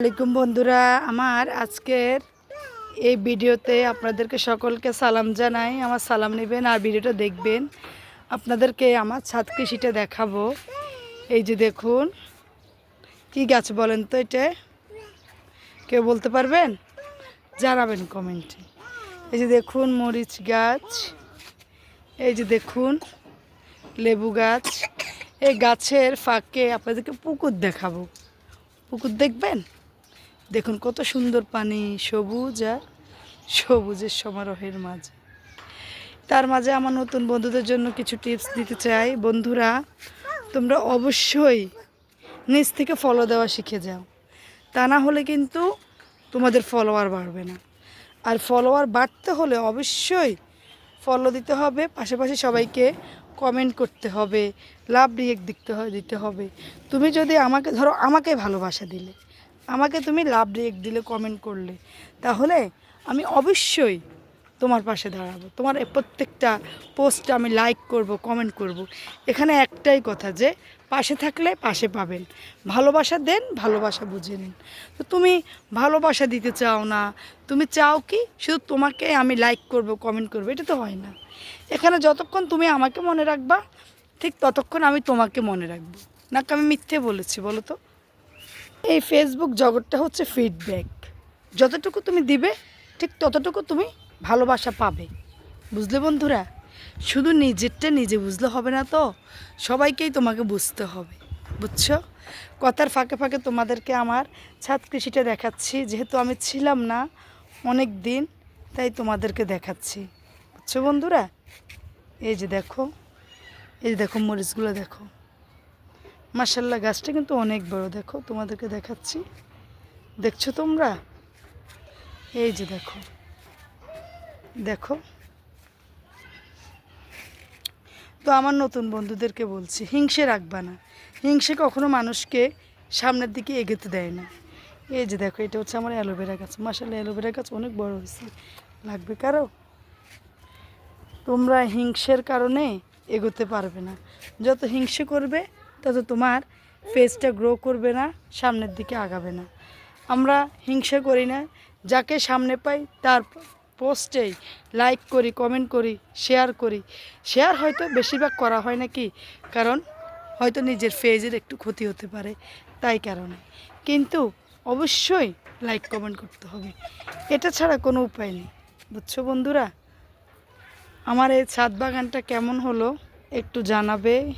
আলাইকুম বন্ধুরা, আমার আজকের এই ভিডিওতে আপনাদেরকে সকলকে সালাম জানাই, আমার সালাম নেবেন আর ভিডিওটা দেখবেন। আপনাদেরকে আমার ছাদ কৃষিটা দেখাবো। এই যে দেখুন, কি গাছ বলেন তো এটা? কেউ বলতে পারবেন? জানাবেন কমেন্টে এই যে দেখুন, মরিচ গাছ। এই যে দেখুন, লেবু গাছ। এই গাছের ফাঁকে আপনাদেরকে পুকুর দেখাবো। পুকুর দেখবেন? দেখুন, কত সুন্দর পানি, সবুজ আর সবুজের সমারোহের মাঝে। তার মাঝে আমার নতুন বন্ধুদের জন্য কিছু টিপস দিতে চাই। বন্ধুরা, তোমরা অবশ্যই নিজ থেকে ফলো দেওয়া শিখে যাও। তা না হলে কিন্তু তোমাদের ফলোয়ার বাড়বে না। আর ফলোয়ার বাড়তে হলে অবশ্যই ফলো দিতে হবে। পাশাপাশি সবাইকে কমেন্ট করতে হবে। লাভ রিয়েক্ট দিতে দিতে হবে। তুমি যদি আমাকে, ধরো আমাকে ভালোবাসা দিলে আমাকে তুমি লাভ রিয়েক্ট দিলে কমেন্ট করলে। তাহলে আমি অবশ্যই তোমার পাশে দাঁড়াবো। তোমার প্রত্যেকটা পোস্ট আমি লাইক করব কমেন্ট করব। এখানে একটাই কথা যে, পাশে থাকলে পাশে পাবেন। ভালোবাসা দেন, ভালোবাসা বুঝে নিন। তো তুমি ভালোবাসা দিতে চাও না, তুমি চাও কি শুধু তোমাকে আমি লাইক করব কমেন্ট করব, এটা তো হয় না। এখানে যতক্ষণ তুমি আমাকে মনে রাখবা, ঠিক ততক্ষণ আমি তোমাকে মনে রাখব। নাকি আমি মিথ্যে বলেছি, বলো তো? এই ফেসবুক জগৎটা হচ্ছে ফিডব্যাক যতটুকু তুমি দিবে, ঠিক ততটুকু তুমি ভালোবাসা পাবে। বুঝলে বন্ধুরা? শুধু নিজেরটা নিজে বুঝলে হবে না তো, সবাইকেই তোমাকে বুঝতে হবে। বুঝছ? কথার ফাঁকে ফাঁকে তোমাদেরকে আমার ছাদ কৃষিটা দেখাচ্ছি। যেহেতু আমি ছিলাম না অনেক দিন, তাই তোমাদেরকে দেখাচ্ছি। বুঝছ বন্ধুরা? এই যে দেখো, এই যে দেখো মরিচগুলো দেখো। মার্শাল্লাহ গাছটা কিন্তু অনেক বড়। দেখো, তোমাদেরকে দেখাচ্ছি। দেখছ তোমরা? এই যে দেখো। দেখো। তো আমার নতুন বন্ধুদেরকে বলছি, হিংসে রাখবা না। হিংসে কখনো মানুষকে সামনের দিকে এগোতে দেয় না। এই যে দেখো, এটা হচ্ছে আমার অ্যালোভেরা গাছ। মাসাল্লাহ অ্যালোভেরা গাছ অনেক বড় হয়েছে। লাগবে কারও? তোমরা হিংসের কারণে এগোতে পারবে না। যত হিংসে করবে তত তোমার ফেসটা গ্রো করবে না, সামনের দিকে আগাবে না। আমরা হিংসা করি না, যাকে সামনে পাই তার পোস্টেই লাইক করি কমেন্ট করি শেয়ার করি। শেয়ার হয়তো বেশিরভাগ করা হয় নাকি, কারণ হয়তো নিজের ফেজের একটু ক্ষতি হতে পারে তাই কারণে। কিন্তু অবশ্যই লাইক কমেন্ট করতে হবে। এটা ছাড়া কোনো উপায় নেই। বুঝছ বন্ধুরা? আমার এই ছাদ বাগানটা কেমন হলো একটু জানাবে।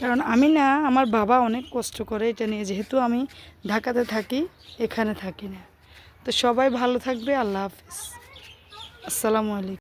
কারণ আমি না, আমার বাবা অনেক কষ্ট করে এটা নিয়ে, যেহেতু আমি ঢাকাতে থাকি, এখানে থাকি না। তো সবাই ভালো থাকবে, আল্লাহ হাফিজ। আসসালামু আলাইকুম।